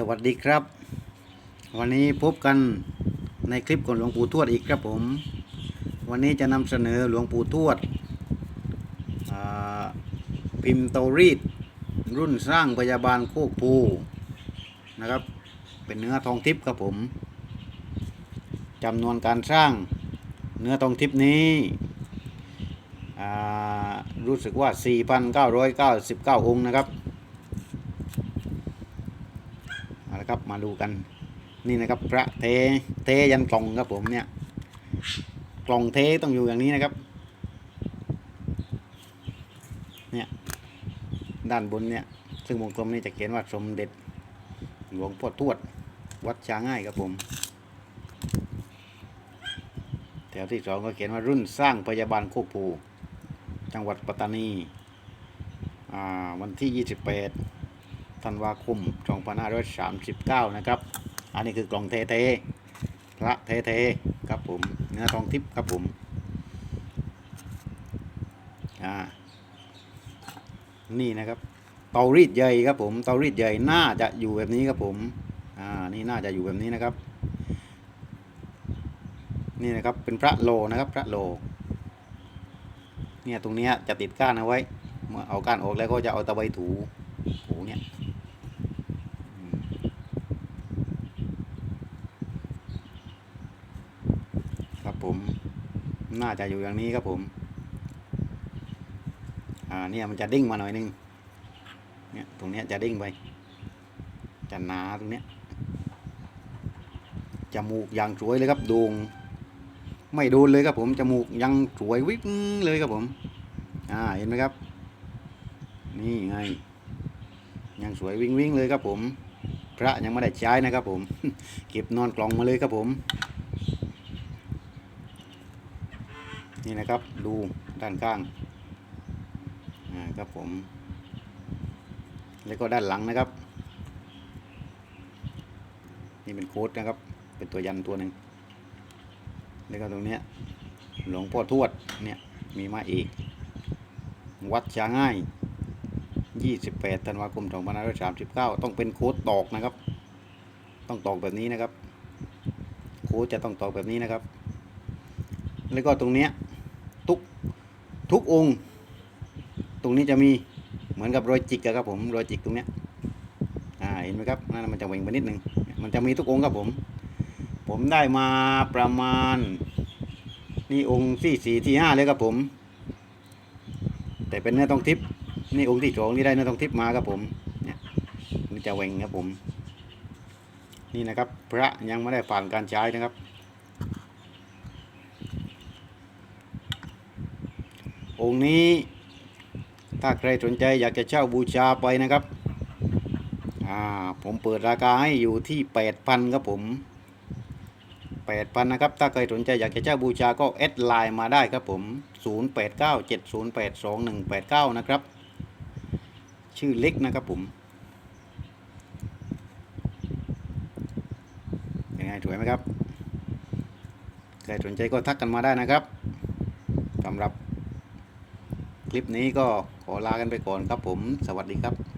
สวัสดีครับ วันนี้พบกันในคลิปของหลวงปู่ทวดอีกครับผม วันนี้จะนำเสนอหลวงปู่ทวดพิมพ์เตารีด รุ่นสร้างพยาบาลโคกภูนะครับ เป็นเนื้อทองทิพย์ครับผมจำนวนการสร้างเนื้อทองทิพย์นี้รู้สึกว่า 4,999 องค์นะครับ เอาละครับมาดูกันนี่นะครับพระเทเทยันกล่องครับผมเนี่ย กล่องเทต้องอยู่อย่างนี้นะครับ เนี่ยด้านบนเนี่ย ซึ่งวงกลมนี่จะเขียนว่าสมเด็จหลวงพ่อทวด วัดช้างง่ายครับผม แถวที่สองก็เขียนว่ารุ่นสร้างพยาบาลโคกภูจังหวัดปัตตานีวันที่ 28 ธันวาคม2539 นะครับ อันนี้คือกล่องเทเทพระเทเทครับผม เนื้อทองทิพย์ครับผม อ่า นี่นะครับ เตารีดใหญ่ครับผม เตารีดใหญ่น่าจะอยู่แบบนี้ครับผม อ่า นี่น่าจะอยู่แบบนี้นะครับ นี่นะครับ เป็นพระโลนะครับ พระโล เนี่ยตรงเนี้ยจะติดก้านเอาไว้ เมื่อเอาก้านออกแล้วก็จะเอาตะไบถูถูเนี่ยอืมครับ ผมน่าจะอยู่อย่างนี้ครับผม อ่าเนี่ยมันจะดิ้งมาหน่อยนึงเนี่ยตรงเนี้ยจะดิ้งไปจะหนาตรงเนี้ยจมูกอย่างสวยเลยครับโด่งไม่โดนเลยครับผมจมูกยังสวยวิ้งเลยครับผม อ่าเห็นไหมครับ นี่ไง ยังสวยวิ่งวิ่งเลยครับผม พระยังไม่ได้ใช้นะครับผม เก็บนอนกล่องมาเลยครับผม นี่นะครับดูด้านข้างอ่าครับผม แล้วก็ด้านหลังนะครับ นี่เป็นโค้ดนะครับ เป็นตัวยันตัวหนึ่งแล้วก็ตรงเนี้ยหลวงพ่อทวดเนี่ยมีมาอีกวัดช้างง่าย 28ธันวาคม2539 ต้องเป็นโค้ดตอกนะครับ ต้องตอกแบบนี้นะครับ โค้ดจะต้องตอกแบบนี้นะครับ แล้วก็ตรงเนี้ย ทุกทุกองค์ ตรงนี้จะมีเหมือนกับรอยจิกครับผมรอยจิกตรงเนี้ยอ่าเห็นไหมครับนั่นมันจะเว่งไปนิดหนึ่งมันจะมีทุกองค์ครับผม ผมได้มาประมาณ นี่องค์ที่สี่ที่ห้าเลยครับผม แต่เป็นเนื้อทองทิพย์นี่องค์ที่สองนี่ได้เนื้อทองทิพย์มาครับผมเนี่ยมันจะแหว่งครับผม นี่นะครับ พระยังไม่ได้ผ่านการใช้นะครับ องค์นี้ ถ้าใครสนใจอยากจะเช่าบูชาไปนะครับ อ่า ผมเปิดราคาให้อยู่ที่แปดพันครับผมแปดพันนะครับ ถ้าใครสนใจอยากจะเช่าบูชาก็แอดไลน์มาได้ครับผม0 8 9 7 0 8 2 1 8 9นะครับ ชื่อเล็กนะครับผมยังไงสวยไหมครับใครสนใจก็ทักกันมาได้นะครับสำหรับ คลิปนี้ก็ขอลากันไปก่อนครับผม สวัสดีครับ